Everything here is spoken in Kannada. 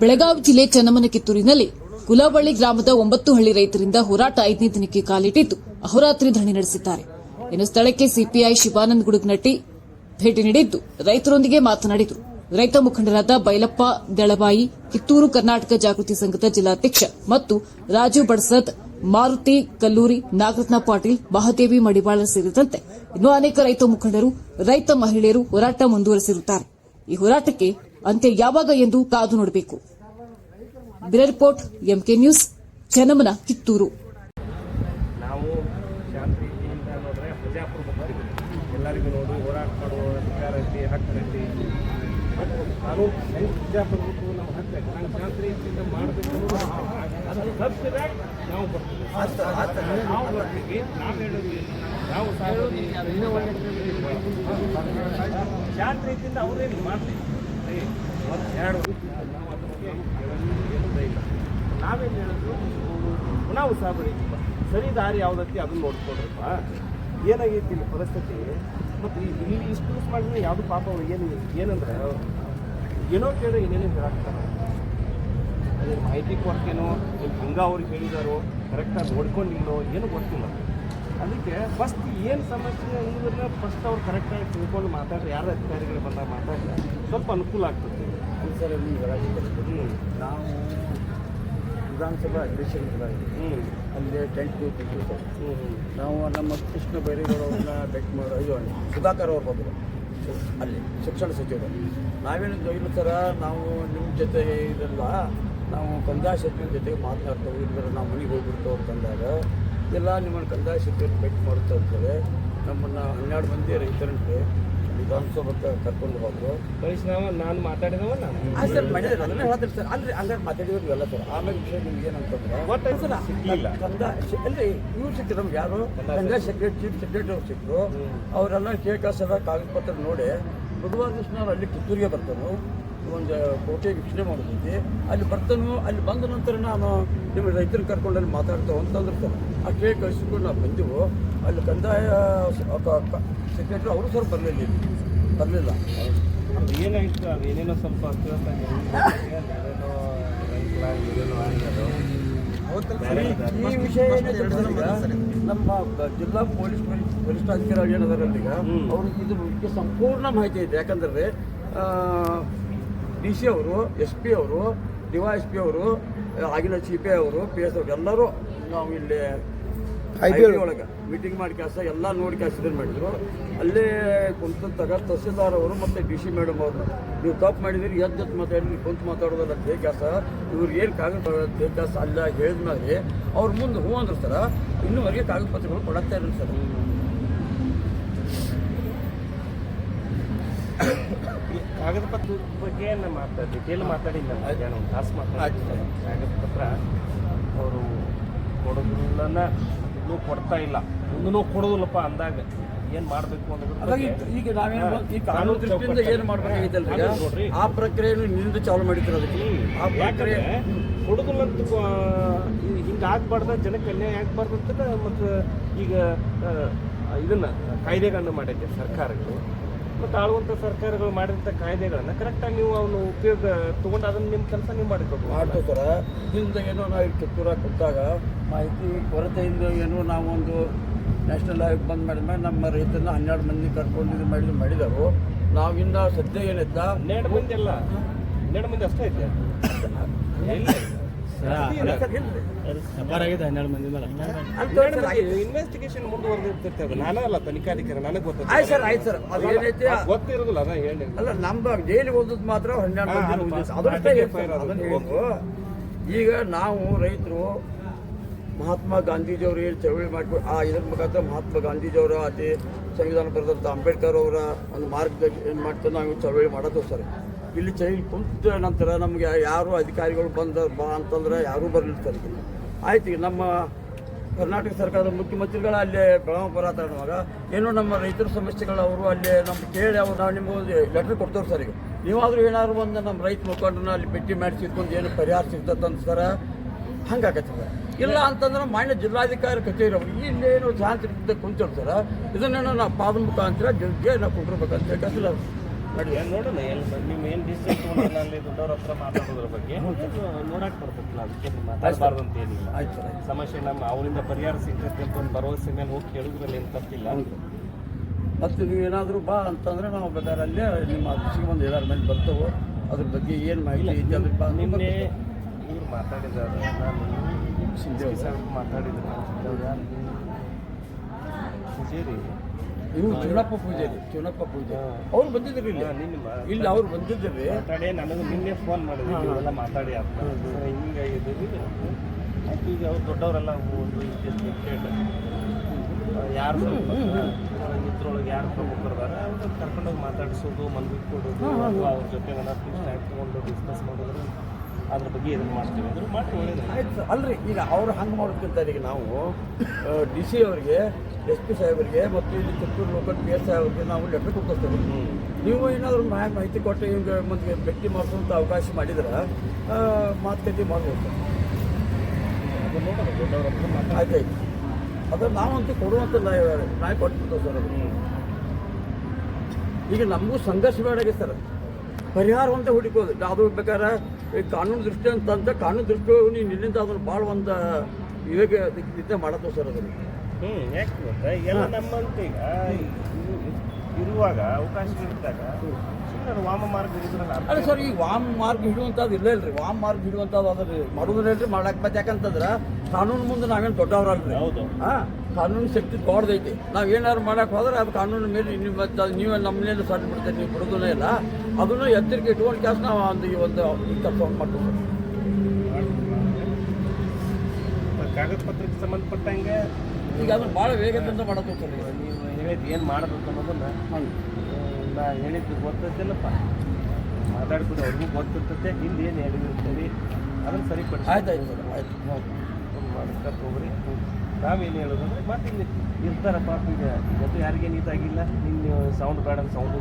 ಬೆಳಗಾವಿ ಜಿಲ್ಲೆ ಚನ್ನಮ್ಮನ ಕಿತ್ತೂರಿನಲ್ಲಿ ಕುಲಬಳ್ಳಿ ಗ್ರಾಮದ ಒಂಬತ್ತು ಹಳ್ಳಿ ರೈತರಿಂದ ಹೋರಾಟ ಐದನೇ ದಿನಕ್ಕೆ ಕಾಲಿಟ್ಟಿದ್ದು ಅಹೋರಾತ್ರಿ ಧರಣಿ ನಡೆಸಿದ್ದಾರೆ. ಇನ್ನು ಸ್ಥಳಕ್ಕೆ ಸಿಪಿಐ ಶಿವಾನಂದ್ ಗುಡುಗ್ನಟ್ಟಿ ಭೇಟಿ ನೀಡಿದ್ದು ರೈತರೊಂದಿಗೆ ಮಾತನಾಡಿದರು. ರೈತ ಮುಖಂಡರಾದ ಬೈಲಪ್ಪ ದಳಬಾಯಿ, ಕಿತ್ತೂರು ಕರ್ನಾಟಕ ಜಾಗೃತಿ ಸಂಘದ ಜಿಲ್ಲಾಧ್ಯಕ್ಷ ಮತ್ತು ರಾಜು ಬಡ್ಸದ್, ಮಾರುತಿ ಕಲ್ಲೂರಿ, ನಾಗರತ್ನ ಪಾಟೀಲ್, ಮಹಾದೇವಿ ಮಡಿವಾಳ ಸೇರಿದಂತೆ ಇನ್ನೂ ಅನೇಕ ರೈತ ಮುಖಂಡರು, ರೈತ ಮಹಿಳೆಯರು ಹೋರಾಟ ಮುಂದುವರೆಸಿರುತ್ತಾರೆ. ಈ ಹೋರಾಟಕ್ಕೆ ಅಂತ್ಯ ಯಾವಾಗ ಎಂದು ಕಾದು ನೋಡಬೇಕು. Report MK news Janamana Kittur. ನಾವು ಶಾಂತಿ ರೀತಿಯಿಂದ ನೋಡಿದ್ರೆ ಪ್ರಜಾಪ್ರಭುತ್ವ ಎಲ್ಲರಿಗೂ ನೋಡಿ ಹೋರಾಟ ಮಾಡುವ ಅಧಿಕಾರ ಐತಿ ಹಕ್ಕು ಐತಿ ಮತ್ತು ಕಾನೂನು ಹೆಂಗೆ ಪ್ರಜಾಪ್ರಭುತ್ವ ನಮ್ಮ ಹಕ್ಕು ಐತಿ ನಾವು ಶಾಂತಿ ಮಾಡಬೇಕು ನಾವು ಬರ್ತೀವಿ. ನಾವು ಬರ್ತೀವಿ. ನಾವು ಹೇಳೋದು? ನಾವು ರೀತಿಯಿಂದ ಅವರೇನು ಮಾಡ್ತೀವಿ ಎರಡು ನಾವೇನು ಹೇಳಿದ್ರು ಪುನಃ ಉತ್ಸಾಹ ಬೆಳೀತಪ್ಪ ಸರಿ ದಾರಿ ಯಾವ್ದೈತಿ ಅದನ್ನ ನೋಡ್ಕೊಡ್ರಪ್ಪ ಏನಾಗೈತಿ ಇಲ್ಲಿ ಪರಿಸ್ಥಿತಿ ಮತ್ತು ಇಲ್ಲಿ ಇಷ್ಟು ಮಾಡಿದ್ರೆ ಯಾವುದು ಪಾಪ ಏನು ಏನಂದ್ರೆ ಏನೋ ಕೇಳಿ ಏನೇನು ಹೇಳಾಕ್ತಾರೆ ಅದೇ ಮಾಹಿತಿ ಕೊಡ್ತೇನೋ ಏನು ಹಂಗ ಅವ್ರಿಗೆ ಹೇಳಿದಾರೋ ಕರೆಕ್ಟಾಗಿ ನೋಡ್ಕೊಂಡಿಲ್ಲೋ ಏನು ಗೊತ್ತಿಲ್ಲ ಅದಕ್ಕೆ ಫಸ್ಟ್ ಏನು ಸಮಸ್ಯೆ ಅಂದ್ರೆ ಫಸ್ಟ್ ಅವ್ರು ಕರೆಕ್ಟಾಗಿ ತಿಳ್ಕೊಂಡು ಮಾತಾಡ್ರಿ ಯಾರು ಅಧಿಕಾರಿಗಳು ಬಂದಾಗ ಮಾತಾಡಿದ್ರೆ ಸ್ವಲ್ಪ ಅನುಕೂಲ ಆಗ್ತದೆ. ಸರ್ ನೀವು ವಿಧಾನಸಭಾ ಅಧಿವೇಶನ ಹ್ಞೂ ಅಲ್ಲಿ ಟೆಂಟ್ ಕೂತಿದ್ವಿ ಸರ್. ನಾವು ನಮ್ಮ ಕೃಷ್ಣ ಬೈರೇಗೌಡವ್ರನ್ನ ಭೇಟಿ ಮಾಡೋ ಅಯ್ಯೋ ಸುಧಾಕರ್ ಅವ್ರು ಬಂದರು. ಅಲ್ಲಿ ಶಿಕ್ಷಣ ಸಚಿವರು. ನಾವೇನು ಇಲ್ಲ ಸರ ನಾವು ನಿಮ್ಮ ಜೊತೆ ಇದೆಲ್ಲ. ನಾವು ಕಂದಾಯ ಸಚಿವರ ಜೊತೆಗೆ ಮಾತನಾಡ್ತೇವೆ ಇಲ್ಲದ್ರೆ ನಾವು ಮನೆಗೆ ಹೋಗ್ಬಿಡ್ತೇವೆ ಅಂತಂದಾಗ ಇಲ್ಲ ನಿಮ್ಮನ್ನು ಕಂದಾಯ ಸಚಿವರು ಭೇಟಿ ಮಾಡ್ತಾ ಇರ್ತಾರೆ ನಮ್ಮನ್ನು ಹನ್ನೆರಡು ಮಂದಿ ರೈತರಂತೆ ವಿಧಾನಸೌಧಕ್ಕೆ ಕರ್ಕೊಂಡು ಹೋದ್ರು. ಕಳಿಸಿ ನಾವು ನಾನು ಮಾತಾಡಿದವ ನಾನು ಸರ್ ಮಾಡಿದ್ರೆ ಅದನ್ನ ಹೇಳ್ತಾರೆ ಸರ್. ಅಂದ್ರೆ ಹಂಗಾರೆ ಮಾತಾಡಿದ್ರು ಎಲ್ಲ ಸರ್. ಆಮೇಲೆ ವಿಷಯ ನಿಮ್ಗೆ ಏನಂತಂದ್ರೆ ಒಟ್ಟು ಇಲ್ಲ ಕಂದ ಅಂದ್ರೆ ಇವ್ರು ಸಿಕ್ಕಿದ್ರು ನಮ್ಗೆ ಯಾರು? ಕಂದಾಯ ಸೆಕ್ರೆಟರಿ ಚೀಫ್ ಸೆಕ್ರೆಟರಿ ಅವ್ರು ಸಿಕ್ಕರು ಅವರೆಲ್ಲ ಕೆ ಸಲ ಕಾಗದ ಪತ್ರ ನೋಡಿ. ಬುಧವಾರ ದಿವಸ ನಾವು ಅಲ್ಲಿ ಕಿತ್ತೂರಿಗೆ ಬರ್ತಾನು ಒಂದು ಕೋಟೆ ವೀಕ್ಷಣೆ ಮಾಡಿದ್ವಿ ಅಲ್ಲಿ ಬರ್ತಾನು ಅಲ್ಲಿ ಬಂದ ನಂತರ ನಾನು ನಿಮ್ಮ ರೈತರನ್ನ ಕರ್ಕೊಂಡು ಅಲ್ಲಿ ಮಾತಾಡ್ತೇವೆ ಅಂತಂದ್ರೆ ಅಷ್ಟೇ ಕಳಿಸ್ಕೊಂಡು ನಾವು ಬಂದೆವು. ಅಲ್ಲಿ ಕಂದಾಯ ಸೆಕ್ರೆಟರಿ ಅವರು ಸರ್ ಬರಲಿಲ್ಲ ಬರಲಿಲ್ಲ. ಏನಾಯ್ತು ಅದು ಏನೇನೋ ಸ್ವಲ್ಪ ಈ ವಿಷಯ ನಮ್ಮ ಜಿಲ್ಲಾ ಪೊಲೀಸ್ ವರಿ- ವರಿಷ್ಠಾಧಿಕಾರಿ ಏನದಾರಲ್ಲ ಈಗ ಹ್ಮ್. ಅವ್ರಿಗೆ ಇದ್ರ ಬಗ್ಗೆ ಸಂಪೂರ್ಣ ಮಾಹಿತಿ ಇದೆ. ಯಾಕಂದ್ರೆ ಡಿ ಸಿ ಅವರು ಎಸ್ ಪಿ ಅವರು ಡಿ ವೈ ಎಸ್ ಪಿ ಅವರು ಆಗಿನ ಸಿ ಪಿ ಐ ಅವರು ಪಿ ಎಸ್ ಅವರು ಎಲ್ಲರೂ ನಾವು ಇಲ್ಲಿ ಐ ಪಿ ಒಳಗೆ. ಮೀಟಿಂಗ್ ಮಾಡಿ ಕೆಲಸ ಎಲ್ಲ ನೋಡಿ ಕೆಲಸ ಇದನ್ನು ಮಾಡಿದ್ರು. ಅಲ್ಲೇ ಕುಂತ ತಗ ತಹಸೀಲ್ದಾರ್ ಅವರು ಮತ್ತು ಡಿ ಸಿ ಮೇಡಮ್ ಅವರು. ನೀವು ತಪ್ಪು ಮಾಡಿದಿರಿ ಎದ್ದು ಎದ್ದು ಮಾತಾಡಿದ್ರಿ ಕುಂತು ಮಾತಾಡೋದಲ್ಲ ಬೇ ಕೆಲಸ. ಇವ್ರು ಏನು ಕಾಗದ ಬೇ ಕೆಲಸ ಅಲ್ಲ ಹೇಳಿದ್ಮೇಲೆ ಅವ್ರ ಮುಂದೆ ಹ್ಞೂ ಅಂದ್ರೆ ಸರ ಇನ್ನೂವರೆಗೆ ಕಾಗದ ಪತ್ರಗಳು ಕೊಡತ್ತಾ ಇರಲಿ ಸರ್ ಈ ಕಾಗದ ಪತ್ರದ ಬಗ್ಗೆ ಮಾತಾಡಿ ಡಿಟೇಲ್ ಮಾತಾಡಿಲ್ಲ ನಾನು ಒಂದು ತಾಸು ಮಾತಾಡಿ. ಆಯ್ತು. ಕಾಗದ ಪತ್ರ ಅವರು ಕೊಡೋದನ್ನ ಇನ್ನೂ ಕೊಡ್ತಾ ಇಲ್ಲ. ಮುಂದೂ ಕೊಡೋದಿಲ್ಲಪ್ಪ ಅಂದಾಗ ಏನು ಮಾಡಬೇಕು ಅಂತ ಈಗ ನಾವೇನು ಈ ಕಾನೂನು ದೃಷ್ಟಿಯಿಂದ ಏನು ಮಾಡ್ಬೇಕಾಗಿತ್ತಲ್ಲ ಅದು ನೋಡ್ರಿ. ಆ ಪ್ರಕ್ರಿಯೆಯನ್ನು ನಿಂದು ಚಾಲು ಮಾಡಿದ್ರು ಅದಕ್ಕೆ. ಆ ಪ್ರಕ್ರಿಯೆ ಕೊಡುದಿಲ್ಲಂತ ಹಿಂಗೆ ಆಗ್ಬಾರ್ದ ಜನಕ್ಕೆ ಅನ್ಯಾಯ ಆಗ್ಬಾರ್ದು ಅಂತ ಮತ್ತು ಈಗ ಇದನ್ನ ಕಾಯ್ದೆಗಳನ್ನ ಮಾಡೈತೆ ಸರ್ಕಾರಗಳು. ಮತ್ತು ಆಳುವಂಥ ಸರ್ಕಾರಗಳು ಮಾಡಿದಂತ ಕಾಯ್ದೆಗಳನ್ನ ಕರೆಕ್ಟಾಗಿ ನೀವು ಅವನು ಉಪಯೋಗ ತಗೊಂಡು ಅದನ್ನ ನಿಮ್ಮ ಕೆಲಸ ನೀವು ಮಾಡಬೇಕು ಮಾಡ್ತೇವೆ ಸರ. ಇದರಿಂದ ಏನೋ ನಾವು ಇಲ್ಲಿ ಕಿತ್ತೂರ ಕೊಟ್ಟಾಗ ಮಾಹಿತಿ ಕೊರತೆಯಿಂದ ಏನೋ ನಾವೊಂದು ನ್ಯಾಷನಲ್ ಆಯೋಗ ಬಂದ್ ಮಾಡಿದ್ಮೇಲೆ ನಮ್ಮ ರೈತರನ್ನ ಹನ್ನೆರಡು ಮಂದಿ ಕರ್ಕೊಂಡು ಇದು ಮಾಡಿದ್ರು ಮಾಡಿದರು ನಾವಿಂದ ಸದ್ಯ ಏನಿತ್ತ ಹನ್ನೆರಡು ಮಂದಿ ಅಲ್ಲ. ಹನ್ನೆರಡು ಮಂದಿ ಅಷ್ಟೇ ಐತೆ. ಎಲ್ಲಿ? ಇನ್ವೆಸ್ಟಿಗೇಷನ್ ಮುಂದುವರೆದಿರ್ತಿರ್ತೇವೆ ನಾನೇ ಅಲ್ಲ ತನಿಖಾಧಿಕಾರಿ ನನಗೆ ಗೊತ್ತ. ಆಯ್ತು ಸರ್ ಆಯ್ತು ಸರ್. ಅದು ಏನೈತಿ? ಗೊತ್ತಿರೋದಿಲ್ಲ ಅದ ಹೇಳಿ. ಅಲ್ಲ ನಮ್ಮ ಡೈಲಿ ಓದೋದು ಮಾತ್ರ ಹನ್ನೆರಡು ಮಂದಿ. ಈಗ ನಾವು ರೈತರು ಮಹಾತ್ಮ ಗಾಂಧೀಜಿಯವರು ಏನು ಚಳವಳಿ ಮಾಡ್ಕೊಂಡು ಆ ಇದ್ರ ಮುಖಾಂತರ ಮಹಾತ್ಮ ಗಾಂಧೀಜಿಯವರ ಅತಿ ಸಂವಿಧಾನ ಬರೆದಂಥ ಅಂಬೇಡ್ಕರ್ ಅವರ ಒಂದು ಮಾರ್ಗದರ್ಶಿ ಏನು ಮಾಡ್ಕೊಂಡು ನಾವು ಚಳವಳಿ ಮಾಡೋದು ಸರ್. ಇಲ್ಲಿ ಚೈನ್ ಕುಂತ ನಂತರ ನಮಗೆ ಯಾರು ಅಧಿಕಾರಿಗಳು ಬಂದ ಬಾ ಅಂತಂದ್ರೆ ಯಾರೂ ಬರಲಿಲ್ಲ ಸರ್. ಆಯ್ತು ನಮ್ಮ ಕರ್ನಾಟಕ ಸರ್ಕಾರದ ಮುಖ್ಯಮಂತ್ರಿಗಳು ಅಲ್ಲೇ ಬೆಳಗಾವಿ ಬರತಾಡುವಾಗ ಏನು ನಮ್ಮ ರೈತರ ಸಮಸ್ಯೆಗಳು ಅವರು ಅಲ್ಲೇ ನಮ್ಮ ಕೇಳಿ ಅವ್ರು ನಾವು ನಿಮಗೆ ಲೆಟ್ರ್ ಕೊಡ್ತಾರೆ ಸರ್ ಈಗ. ನೀವಾದರೂ ಏನಾದ್ರು ಒಂದು ನಮ್ಮ ರೈತ ಮುಖಂಡರನ್ನ ಅಲ್ಲಿ ಭೇಟಿ ಮಾಡಿ ಇಟ್ಕೊಂಡು ಏನು ಪರಿಹಾರ ಸಿಗ್ತದಂತ ಸರ ಹಂಗಾಗತ್ತೆ ಇಲ್ಲ ಅಂತಂದ್ರೆ ಮಾನ್ಯ ಜಿಲ್ಲಾಧಿಕಾರಿ ಕಚೇರಿ ಅವರು ಇಲ್ಲೇನು ಶಾಂತಿ ಕುಂತಿರ್ತಾರೆ ಇದನ್ನೇನೋ ನಾವು ಪಾದ ಮುಖಾಂತರ ಜಡ್ಗೆ ನಾವು ಕೊಟ್ಟಿರ್ಬೇಕಂತ ಹೇಳಿ ನಡಿ ಏನ್ ನೋಡೋಣ ಎಲ್ಲಿ ನೀವು ಏನು ಡಿಸಿಷನ್ ತೊಗೊಂಡಿಲ್ಲ ಅಲ್ಲಿ ದೊಡ್ಡವ್ರ ಹತ್ರ ಮಾತಾಡೋದ್ರ ಬಗ್ಗೆ ನೋಡಕ್ ಬರ್ತೈತಿಲ್ಲ ಅದಕ್ಕೆ ಮಾತಾಡಬಾರ್ದು ಅಂತ ಏನಿಲ್ಲ. ಸರ್ ಸಮಸ್ಯೆ ನಮ್ಮ ಅವರಿಂದ ಪರಿಹಾರ ಸಿಗ್ತೈತೆ ಅಂತ ಒಂದು ಭರವಸೆ ಮೇಲೆ ಹೋಗಿ ಕೇಳಿದ್ರಲ್ಲಿ ಏನು ತಪ್ಪಿಲ್ಲ. ಮತ್ತು ನೀವು ಏನಾದರೂ ಬಾ ಅಂತಂದ್ರೆ ನಾವು ಬೇಕಾದ್ರೆ ಅಲ್ಲೇ ನಿಮ್ಮ ಆಫೀಸಿಗೆ ಒಂದು ಏನಾರು ಮೇಲೆ ಬರ್ತವೆ. ಅದ್ರ ಬಗ್ಗೆ ಏನು ಮಾಹಿತಿ ಇದೆ ಅದ್ರ ಬಾ ನಿನ್ನೆ ಇವ್ರು ಮಾತಾಡಿದ್ದಾರೆ ನಾನು ಮಾತಾಡಿದ್ರು ಪೂಜೇರಿ ಇವು ಚುನಪ್ಪ ಪೂಜಾರಿ ಚುನಪ್ಪ ಪೂಜಾರಿ ಅವ್ರು ಬಂದಿದ್ರು ಇಲ್ಲಿ. ಇಲ್ಲಿ ಅವ್ರು ಬಂದಿದ್ರಿ ಮಾತಾಡಿ ನನಗೆ ನಿನ್ನೆ ಫೋನ್ ಮಾಡಿದ್ರು. ಇವೆಲ್ಲ ಮಾತಾಡಿ ಅಂತ. ಸರ್ ಹಿಂಗೆ ಇದ್ದೀವಿ ಆಯ್ತು ಈಗ ಅವ್ರು ದೊಡ್ಡವರೆಲ್ಲ ಒಂದು ಯಾರು ಇದ್ರೊಳಗೆ ಯಾರು ಪ್ರಮುಖರದಾರ ಅವ್ರನ್ನ ಕರ್ಕೊಂಡೋಗಿ ಮಾತಾಡಿಸೋದು ಮನ್ವಿ ಕೊಡೋದು ಅವ್ರ ಜೊತೆ ಏನಾದ್ರು ಸ್ನ್ಯಾಕ್ ತೊಗೊಂಡು ಡಿಸ್ಕಸ್ ಮಾಡಿದ್ರೆ ಅದ್ರ ಬಗ್ಗೆ ಇದನ್ನು ಮಾಡ್ತೀವಿ. ಅಂದ್ರೆ ಮಾಡಿ ಒಳ್ಳೇದು ಆಯ್ತು ಅಲ್ರಿ ಈಗ ಅವ್ರು ಹಂಗೆ ಮಾಡೋದ್ಕಿಂತ ಈಗ ನಾವು ಡಿ ಸಿ ಅವರಿಗೆ ಎಸ್ ಪಿ ಸಾಹೇಬರಿಗೆ ಮತ್ತು ಇಲ್ಲಿ ಚಿತ್ತೂರು ಲೋಕಲ್ ಪಿ ಎಸ್ ಸಾಹೇಬರಿಗೆ ನಾವು ಲೆಟರ್ ಕೊಡ್ತೇವೆ ನೀವು ಏನಾದರೂ ಮಾಹಿತಿ ಕೊಟ್ಟು ಹಿಂಗೆ ಮುಂದೆ ಭೇಟಿ ಮಾಡಿಸುವಂಥ ಅವಕಾಶ ಮಾಡಿದ್ರೆ ಮಾತುಕತೆ ಮಾಡ್ಬೋದು. ಆಯ್ತಾಯ್ತು. ಅದು ನಾವಂತೂ ಕೊಡುವಂಥ ನಾಯಿ ಕೊಟ್ಬಿಡ್ತೇವೆ ಸರ್ ಅದು ಈಗ ನಮಗೂ ಸಂಘರ್ಷ ಬೇಡಾಗಿದೆ ಸರ್. ಪರಿಹಾರ ಅಂತ ಹುಡುಕೋದು ಅದು ಬೇಕಾದ್ರೆ ಕಾನೂನು ದೃಷ್ಟಿ ಅಂತಂದ್ರೆ ಕಾನೂನು ದೃಷ್ಟಿ ನೀವು ನಿನ್ನಿಂದ ಅದನ್ನು ಭಾಳ ಒಂದು ಇವಾಗ ನಿದ್ದೆ ಮಾಡತ್ತೋ ಸರ್ ಅದನ್ನು. ಹ್ಞೂ ಯಾಕೆ ಗೊತ್ತಾ? ಎಲ್ಲ ನಮ್ಮಂತ ಈಗ ಅವಕಾಶ ಇರುವಾಗ ವಾಮ ಮಾರ್ಗ ಅಲ್ಲ ಸರ್ ಈ ವಾಮ್ ಮಾರ್ಗ ಹಿಡುವಂಥದ್ದು ಇಲ್ಲ ಇಲ್ರಿ. ವಾಮ್ ಮಾರ್ಗ ಹಿಡುವಂಥದ್ದು ಅದ್ರಿ ಮಾಡೋದಿಲ್ಲ ರೀ ಮಾಡಕ್ಕೆ ಮತ್ತೆ ಯಾಕಂತಂದ್ರೆ ಕಾನೂನು ಮುಂದೆ ನಾವೇನು ದೊಡ್ಡವ್ರಲ್ರಿ. ಹೌದು. ಹಾಂ ಕಾನೂನು ಶಕ್ತಿ ದೊಡ್ಡದೈತಿ. ನಾವು ಏನಾದ್ರು ಮಾಡಕ್ಕೆ ಹೋದ್ರೆ ಅದು ಕಾನೂನು ಮೇಲೆ ನೀವು ಮತ್ತೆ ಅದು ನೀವೇ ನಮ್ಮನೇಲಿ ಸಣ್ಣ ಬಿಡ್ತೀರಿ ನೀವು ಬಿಡೋದೇ ಇಲ್ಲ. ಅದನ್ನು ಎಚ್ಚರಿಕೆ ಇಟ್ಕೊಂಡು ಕೆಲಸ ನಾವು ಒಂದು ಈ ಒಂದು ಈ ಕೆಲಸವನ್ನು ಮಾಡ್ತೀವಿ ಸರ್. ಕಾಗದ ಪತ್ರಕ್ಕೆ ಸಂಬಂಧಪಟ್ಟಂಗೆ ಈಗ ಅದನ್ನು ಭಾಳ ವೇಗದಿಂದ ಮಾಡೋದು ಸರ್ ನೀವು ಏನು ಮಾಡಬೇಕು ಅನ್ನೋದನ್ನ ನಾ ಹೇಳಿದ್ದು ಗೊತ್ತೈತಿಲ್ಲಪ್ಪ ಮಾತಾಡ್ಕೊಂಡು ಅವ್ರಿಗೂ ಗೊತ್ತಿರ್ತೈತೆ ಹಿಂದೆ ಏನು ಹೇಳಿರ್ತೀವಿ ಅದನ್ನು ಸರಿಪಡಿಸಿ ಆಯ್ತು ಆಯ್ತು ಸರ್ ಆಯ್ತು. ಮಾಡಿಸ್ಕೊಂಡು ಹೋಗ್ರಿ ನಾವೇನು ಹೇಳೋದಂದ್ರೆ ಮತ್ತೆ ಇಲ್ಲಿ ಇರ್ತಾರಪ್ಪ ಈಗ ಇವತ್ತು ಯಾರಿಗೇನು ಇದಾಗಿಲ್ಲ ನಿನ್ನ ಸೌಂಡ್ ಬೇಡ ಸೌಂಡು